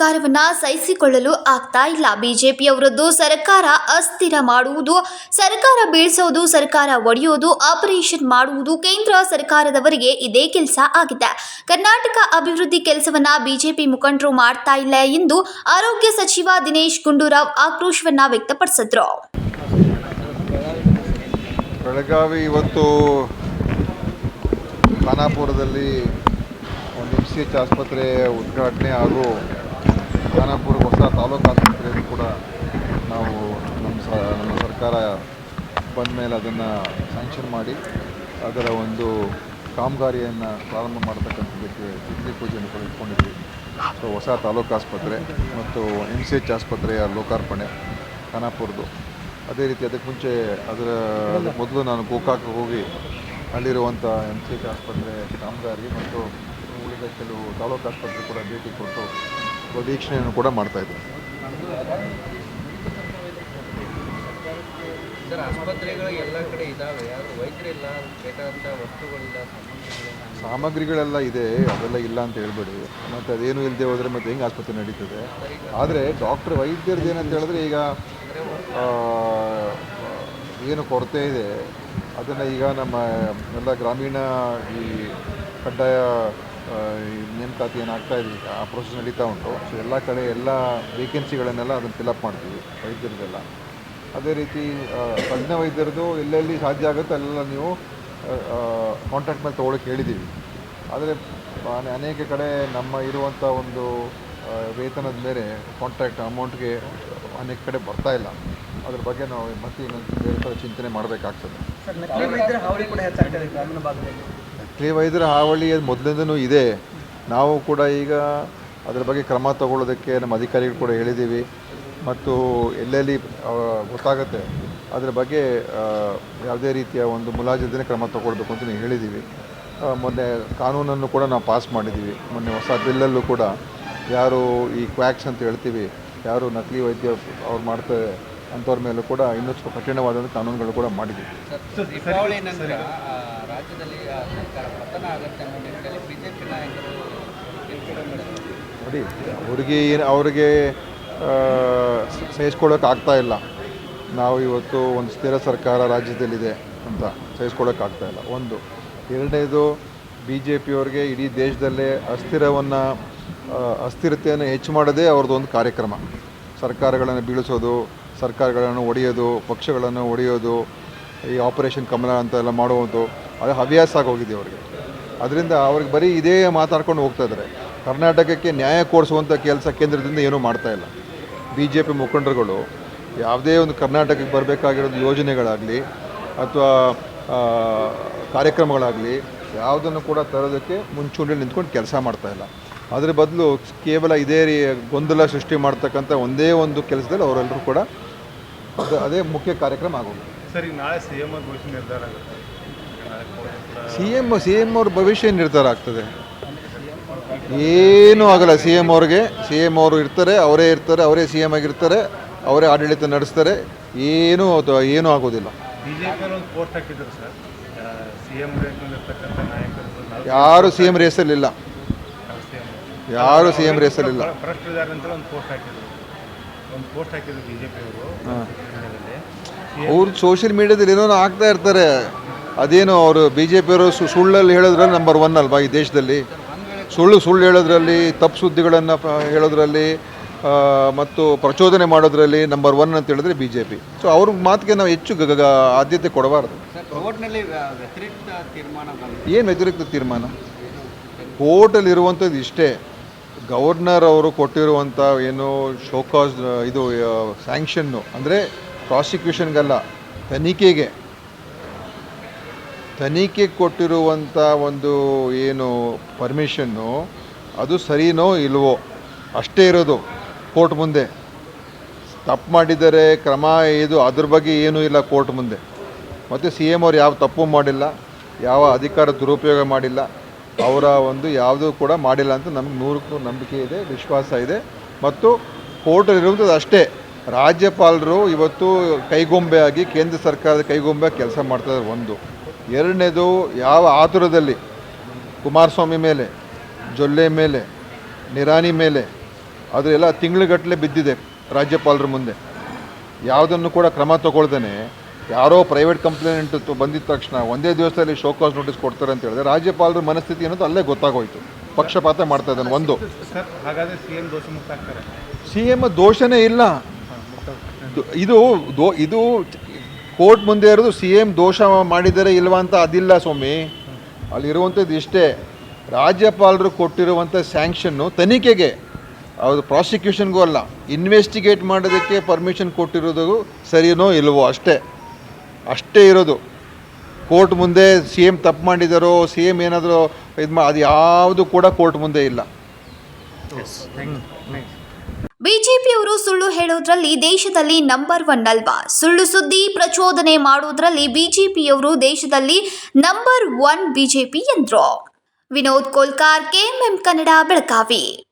ಸರ್ಕಾರವನ್ನ ಸಹಿಸಿಕೊಳ್ಳಲು ಆಗ್ತಾ ಇಲ್ಲ. ಬಿಜೆಪಿಯವರದ್ದು ಸರ್ಕಾರ ಅಸ್ಥಿರ ಮಾಡುವುದು, ಸರ್ಕಾರ ಬೀಳಿಸೋದು, ಸರ್ಕಾರ ಒಡೆಯೋದು, ಆಪರೇಷನ್ ಮಾಡುವುದು ಕೇಂದ್ರ ಸರ್ಕಾರದವರಿಗೆ ಇದೇ ಕೆಲಸ ಆಗಿದೆ. ಕರ್ನಾಟಕ ಅಭಿವೃದ್ಧಿ ಕೆಲಸವನ್ನ ಬಿಜೆಪಿ ಮುಖಂಡರು ಮಾಡ್ತಾ ಇಲ್ಲ ಎಂದು ಆರೋಗ್ಯ ಸಚಿವ ದಿನೇಶ್ ಗುಂಡೂರಾವ್ ಆಕ್ರೋಶವನ್ನ ವ್ಯಕ್ತಪಡಿಸಿದ್ರು. ಬೆಳಗಾವಿ ಇವತ್ತು ಖಾನಾಪುರದಲ್ಲಿ ಒಂದು ಎಂ ಸಿ ಎಚ್ ಆಸ್ಪತ್ರೆ ಉದ್ಘಾಟನೆ ಹಾಗೂ ಖಾನಾಪುರ ಹೊಸ ತಾಲೂಕು ಆಸ್ಪತ್ರೆಯನ್ನು ಕೂಡ ನಾವು ನಮ್ಮ ಸ, ನಮ್ಮ ಸರ್ಕಾರ ಬಂದ ಮೇಲೆ ಅದನ್ನು ಸ್ಯಾಂಕ್ಷನ್ ಮಾಡಿ, ಅದರ ಒಂದು ಕಾಮಗಾರಿಯನ್ನು ಪ್ರಾರಂಭ ಮಾಡತಕ್ಕಂಥದ್ದಕ್ಕೆ ಗುದ್ಲಿ ಪೂಜೆಯನ್ನು ಕೂಡ ಇಟ್ಕೊಂಡಿದ್ವಿ ಸೊ ಹೊಸ ತಾಲೂಕು ಆಸ್ಪತ್ರೆ ಮತ್ತು ಎಂ ಸಿ ಎಚ್ ಆಸ್ಪತ್ರೆಯ ಲೋಕಾರ್ಪಣೆ ಖಾನಾಪುರದ್ದು ಅದೇ ರೀತಿ ಅದಕ್ಕೆ ಮುಂಚೆ ಅದರ ಮೊದಲು ನಾನು ಗೋಕಾಕ್ ಹೋಗಿ ಅಲ್ಲಿರುವಂಥ ಎಂ ಸಿ ಎಚ್ ಆಸ್ಪತ್ರೆ ಕಾಮಗಾರಿ ಮತ್ತು ಉಳಿದ ಕೆಲವು ತಾಲೂಕು ಆಸ್ಪತ್ರೆ ಕೂಡ ಭೇಟಿ ಕೊಟ್ಟು ವೀಕ್ಷಣೆಯನ್ನು ಕೂಡ ಮಾಡ್ತಾಯಿದ್ದೆ ಇದ್ದಾರೆ. ಸಾಮಗ್ರಿಗಳೆಲ್ಲ ಇದೆ ಅದೆಲ್ಲ ಇಲ್ಲ ಅಂತ ಹೇಳ್ಬೇಡಿ. ಮತ್ತೆ ಅದೇನು ಇಲ್ಲದೆ ಹೋದ್ರೆ ಮತ್ತೆ ಹೆಂಗೆ ಆಸ್ಪತ್ರೆ ನಡೀತದೆ? ಆದರೆ ಡಾಕ್ಟ್ರ್ ವೈದ್ಯರದ್ದು ಏನಂತ ಹೇಳಿದ್ರೆ ಈಗ ಏನು ಕೊರತೆ ಇದೆ. ಅದನ್ನು ಈಗ ನಮ್ಮ ಎಲ್ಲ ಗ್ರಾಮೀಣ ಈ ಕಡ್ಡಾಯ ನೇಮಕಾತಿ ಏನಾಗ್ತಾ ಇದೆ ಆ ಪ್ರೊಸೆಸ್ ನಡೀತಾ ಉಂಟು. ಸೊ ಎಲ್ಲ ಕಡೆ ಎಲ್ಲ ವೇಕೆನ್ಸಿಗಳನ್ನೆಲ್ಲ ಅದನ್ನು ಫಿಲಪ್ ಮಾಡ್ತೀವಿ, ವೈದ್ಯರದೆಲ್ಲ. ಅದೇ ರೀತಿ ತಜ್ಞ ವೈದ್ಯರದು ಎಲ್ಲೆಲ್ಲಿ ಸಾಧ್ಯ ಆಗುತ್ತೆ ಅಲ್ಲೆಲ್ಲ ನೀವು ಕಾಂಟ್ಯಾಕ್ಟ್ ಮೇಲೆ ತೊಗೊಳಕ್ಕೆ ಹೇಳಿದ್ದೀವಿ. ಆದರೆ ಅನೆ- ಅನೇಕ ಕಡೆ ನಮ್ಮ ಇರುವಂಥ ಒಂದು ವೇತನದ ಮೇಲೆ ಕಾಂಟ್ರಾಕ್ಟ್ ಅಮೌಂಟ್ಗೆ ಅನೇಕ ಕಡೆ ಬರ್ತಾ ಇಲ್ಲ. ಅದ್ರ ಬಗ್ಗೆ ನಾವು ಮತ್ತೆ ಇನ್ನೊಂದು ಬೇರೆ ಥರ ಚಿಂತನೆ ಮಾಡಬೇಕಾಗ್ತದೆ. ನಕಲಿ ವೈದ್ಯರ ಹಾವಳಿ ಅದು ಮೊದಲಿಂದನೂ ಇದೆ ನಾವು ಕೂಡ ಈಗ ಅದರ ಬಗ್ಗೆ ಕ್ರಮ ತಗೊಳ್ಳೋದಕ್ಕೆ ನಮ್ಮ ಅಧಿಕಾರಿಗಳು ಕೂಡ ಹೇಳಿದ್ದೀವಿ ಮತ್ತು ಎಲ್ಲೆಲ್ಲಿ ಗೊತ್ತಾಗುತ್ತೆ ಅದರ ಬಗ್ಗೆ ಯಾವುದೇ ರೀತಿಯ ಒಂದು ಮುಲಾಜಿಲ್ದೇ ಕ್ರಮ ತಗೊಳ್ಬೇಕು ಅಂತ ಹೇಳಿದ್ದೀವಿ ಮೊನ್ನೆ ಕಾನೂನನ್ನು ಕೂಡ ನಾವು ಪಾಸ್ ಮಾಡಿದ್ದೀವಿ ಮೊನ್ನೆ ಹೊಸ ಬಿಲ್ಲಲ್ಲೂ ಕೂಡ ಯಾರು ಈ ಕ್ವ್ಯಾಕ್ಸ್ ಅಂತ ಹೇಳ್ತೀವಿ ಯಾರು ನಕಲಿ ವೈದ್ಯ ಅವ್ರು ಮಾಡ್ತಾರೆ ಅಂಥವ್ರ ಮೇಲೂ ಕೂಡ ಇನ್ನೂ ಸ್ವಲ್ಪ ಕಠಿಣವಾದಂಥ ಕಾನೂನುಗಳು ಕೂಡ ಮಾಡಿದ್ದೀವಿ ಸರ್ ದೀಪಾವಳಿ ನಂತರ ಆ, ರಾಜ್ಯದಲ್ಲಿ ಆ ನೋಡಿ, ಅವ್ರಿಗೆ ಏನು ಅವ್ರಿಗೆ ಸಹಿಸ್ಕೊಳ್ಳೋಕೆ ಆಗ್ತಾ ಇಲ್ಲ. ನಾವು ಇವತ್ತು ಒಂದು ಸ್ಥಿರ ಸರ್ಕಾರ ರಾಜ್ಯದಲ್ಲಿದೆ ಅಂತ ಸಹಿಸ್ಕೊಳ್ಳೋಕೆ ಆಗ್ತಾ ಇಲ್ಲ. ಒಂದು. ಎರಡನೇದು ಬಿ ಜೆ ಪಿಯವ್ರಿಗೆ ಇಡೀ ದೇಶದಲ್ಲೇ ಅಸ್ಥಿರವನ್ನು ಅಸ್ಥಿರತೆಯನ್ನು ಹೆಚ್ಚು ಮಾಡೋದೇ ಅವ್ರದ್ದು ಒಂದು ಕಾರ್ಯಕ್ರಮ. ಸರ್ಕಾರಗಳನ್ನು ಬೀಳಿಸೋದು, ಸರ್ಕಾರಗಳನ್ನು ಒಡೆಯೋದು, ಪಕ್ಷಗಳನ್ನು ಒಡೆಯೋದು, ಈ ಆಪರೇಷನ್ ಕಮಲ ಅಂತ ಎಲ್ಲ ಮಾಡುವುದು ಅದು ಹವ್ಯಾಸ ಆಗೋಗಿದೆ ಅವರಿಗೆ. ಅದರಿಂದ ಅವ್ರಿಗೆ ಬರೀ ಇದೇ ಮಾತಾಡ್ಕೊಂಡು ಹೋಗ್ತಾ ಇದ್ದಾರೆ. ಕರ್ನಾಟಕಕ್ಕೆ ನ್ಯಾಯ ಕೊಡಿಸುವಂಥ ಕೆಲಸ ಕೇಂದ್ರದಿಂದ ಏನೂ ಮಾಡ್ತಾ ಇಲ್ಲ. ಬಿ ಜೆ ಪಿ ಮುಖಂಡರುಗಳು ಯಾವುದೇ ಒಂದು ಕರ್ನಾಟಕಕ್ಕೆ ಬರಬೇಕಾಗಿರೋದು ಯೋಜನೆಗಳಾಗಲಿ ಅಥವಾ ಕಾರ್ಯಕ್ರಮಗಳಾಗಲಿ ಯಾವುದನ್ನು ಕೂಡ ತರೋದಕ್ಕೆ ಮುಂಚೂಣಿಯಲ್ಲಿ ನಿಂತ್ಕೊಂಡು ಕೆಲಸ ಮಾಡ್ತಾ ಇಲ್ಲ. ಅದರ ಬದಲು ಕೇವಲ ಇದೇ ರೀ ಗೊಂದಲ ಸೃಷ್ಟಿ ಮಾಡ್ತಕ್ಕಂಥ ಒಂದೇ ಒಂದು ಕೆಲಸದಲ್ಲಿ ಅವರೆಲ್ಲರೂ ಕೂಡ ಅದು ಮುಖ್ಯ ಕಾರ್ಯಕ್ರಮ ಆಗೋದು ಸರಿ ನಾಳೆ ಸಿ ಎಂ ಘೋಷಣೆ ನಿರ್ಧಾರ ಆಗುತ್ತೆ. ಸಿ ಎಂ ಸಿ ಎಂ ಅವ್ರ ಭವಿಷ್ಯ ನಿರ್ಧಾರ ಆಗ್ತದೆ. ಏನೂ ಆಗಲ್ಲ ಸಿ ಎಂ ಅವ್ರಿಗೆ. ಸಿ ಎಂ ಅವರು ಇರ್ತಾರೆ ಅವರೇ ಇರ್ತಾರೆ ಅವರೇ ಸಿ ಎಂ ಆಗಿರ್ತಾರೆ ಅವರೇ ಆಡಳಿತ ನಡೆಸ್ತಾರೆ. ಏನೂ ಏನೂ ಆಗೋದಿಲ್ಲ. ಸಿ ಎಂ ಯಾರು ಸಿ ಎಂ ರೇಸಲ್ಲಿಲ್ಲ. ಯಾರು ಸಿ ಎಂ ರೇಸಲ್ಲಿಲ್ಲ. ಅವ್ರು. ಸೋಷಿಯಲ್ ಮೀಡಿಯಾದಲ್ಲಿ ಏನೋ ಆಗ್ತಾ ಇರ್ತಾರೆ. ಅದೇನು ಅವರು ಬಿ ಜೆ ಪಿಯವರು ಸುಳ್ಳಲ್ಲಿ ಹೇಳೋದ್ರಲ್ಲಿ ನಂಬರ್ ಒನ್ ಅಲ್ವಾ ಈ ದೇಶದಲ್ಲಿ? ಸುಳ್ಳು ಸುಳ್ಳು ಹೇಳೋದ್ರಲ್ಲಿ ತಪ್ಪು ಸುದ್ದಿಗಳನ್ನು ಹೇಳೋದ್ರಲ್ಲಿ ಮತ್ತು ಪ್ರಚೋದನೆ ಮಾಡೋದ್ರಲ್ಲಿ ನಂಬರ್ ಒನ್ ಅಂತ ಹೇಳಿದ್ರೆ ಬಿ ಜೆ ಪಿ ಸೊ ಅವ್ರ ಮಾತಿಗೆ ನಾವು ಹೆಚ್ಚು ಗ- ಆದ್ಯತೆ ಕೊಡಬಾರ್ದು. ಏನು ವ್ಯತಿರಿಕ್ತ ತೀರ್ಮಾನ? ಕೋರ್ಟಲ್ಲಿ ಇರುವಂಥದ್ದು ಇಷ್ಟೇ. ಗವರ್ನರ್ ಅವರು ಕೊಟ್ಟಿರುವಂಥ ಏನು ಶೋಕಾಸ್ ಇದು ಸ್ಯಾಂಕ್ಷನ್ನು ಅಂದರೆ ಪ್ರಾಸಿಕ್ಯೂಷನ್ಗಲ್ಲ ತನಿಖೆಗೆ. ತನಿಖೆ ಕೊಟ್ಟಿರುವಂಥ ಒಂದು ಏನು ಪರ್ಮಿಷನ್ನು ಅದು ಸರಿನೋ ಇಲ್ವೋ, ಅಷ್ಟೇ ಇರೋದು ಕೋರ್ಟ್ ಮುಂದೆ. ತಪ್ಪು ಮಾಡಿದರೆ ಕ್ರಮ ಇದು, ಅದ್ರ ಬಗ್ಗೆ ಏನೂ ಇಲ್ಲ ಕೋರ್ಟ್ ಮುಂದೆ. ಮತ್ತು ಸಿ ಎಂ ಅವ್ರು ಯಾವ ತಪ್ಪು ಮಾಡಿಲ್ಲ, ಯಾವ ಅಧಿಕಾರ ದುರುಪಯೋಗ ಮಾಡಿಲ್ಲ, ಅವರ ಒಂದು ಯಾವುದೂ ಕೂಡ ಮಾಡಿಲ್ಲ ಅಂತ ನಮ್ಗೆ ನೂರಕ್ಕೂ ನಂಬಿಕೆ ಇದೆ, ವಿಶ್ವಾಸ ಇದೆ. ಮತ್ತು ಕೋರ್ಟಲ್ಲಿರುವಂಥದ್ದು ಅಷ್ಟೇ, ರಾಜ್ಯಪಾಲರು ಇವತ್ತು ಕೈಗೊಂಬೆ ಆಗಿ ಕೇಂದ್ರ ಸರ್ಕಾರದ ಕೈಗೊಂಬೆ ಕೆಲಸ ಮಾಡ್ತಾರೆ ಒಂದು. ಎರಡನೇದು ಯಾವ ಆತುರದಲ್ಲಿ? ಕುಮಾರಸ್ವಾಮಿ ಮೇಲೆ ಜೊಲ್ಲೆ ಮೇಲೆ ನಿರಾನಿ ಮೇಲೆ ಅದೆಲ್ಲ ಎಲ್ಲ ತಿಂಗಳುಗಟ್ಟಲೆ ಬಿದ್ದಿದೆ ರಾಜ್ಯಪಾಲರ ಮುಂದೆ. ಯಾವುದನ್ನು ಕೂಡ ಕ್ರಮ ತಗೊಳ್ದೇನೆ ಯಾರೋ ಪ್ರೈವೇಟ್ ಕಂಪ್ಲೇಂಟ್ ಬಂದಿದ ತಕ್ಷಣ ಒಂದೇ ದಿವಸದಲ್ಲಿ ಶೋಕಾಸ್ ನೋಟಿಸ್ ಕೊಡ್ತಾರೆ ಅಂತ ಹೇಳಿದ್ರೆ ರಾಜ್ಯಪಾಲರ ಮನಸ್ಥಿತಿ ಅನ್ನೋದು ಅಲ್ಲೇ ಗೊತ್ತಾಗೋಯ್ತು. ಪಕ್ಷಪಾತ ಮಾಡ್ತಾ ಇದ್ದಾನೆ ಒಂದು. ಸಿ ಎಂ ದೋಷನೇ ಇಲ್ಲ. ಇದು ದೋ ಇದು ಕೋರ್ಟ್ ಮುಂದೆ ಇರೋದು ಸಿ ಎಂ ದೋಷ ಮಾಡಿದರೆ ಇಲ್ವಾ ಅಂತ ಅದಿಲ್ಲ ಸ್ವಾಮಿ. ಅಲ್ಲಿರುವಂಥದ್ದು ಇಷ್ಟೇ. ರಾಜ್ಯಪಾಲರು ಕೊಟ್ಟಿರುವಂಥ ಸ್ಯಾಂಕ್ಷನ್ನು ತನಿಖೆಗೆ ಅದು ಪ್ರಾಸಿಕ್ಯೂಷನ್ಗೂ ಅಲ್ಲ ಇನ್ವೆಸ್ಟಿಗೇಟ್ ಮಾಡೋದಕ್ಕೆ ಪರ್ಮಿಷನ್ ಕೊಟ್ಟಿರೋದು ಸರಿನೋ ಇಲ್ವೋ ಅಷ್ಟೇ. ಅಷ್ಟೇ ಇರೋದು. ಕೋರ್ಟ್ ಮುಂದೆ ಸಿ ಎಂ ತಪ್ಪು ಮಾಡಿದಾರೋ ಸಿ ಎಂ ಏನಾದರೂ ಇದು ಮಾ ಅದು ಯಾವುದು ಕೂಡ ಕೋರ್ಟ್ ಮುಂದೆ ಇಲ್ಲ. ಬಿಜೆಪಿಯವರು ಸುಳ್ಳು ಹೇಳೋದ್ರಲ್ಲಿ ದೇಶದಲ್ಲಿ ನಂಬರ್ ಒನ್ ಅಲ್ವಾ? ಸುಳ್ಳು ಸುದ್ದಿ ಪ್ರಚೋದನೆ ಮಾಡೋದ್ರಲ್ಲಿ ಬಿಜೆಪಿಯವರು ದೇಶದಲ್ಲಿ ನಂಬರ್ ಒನ್ ಬಿಜೆಪಿ ಎಂದ್ರು. ವಿನೋದ್ ಕೋಲ್ಕಾರ್, ಕೆಎಂಎಂ ಕನ್ನಡ, ಬೆಳಗಾವಿ.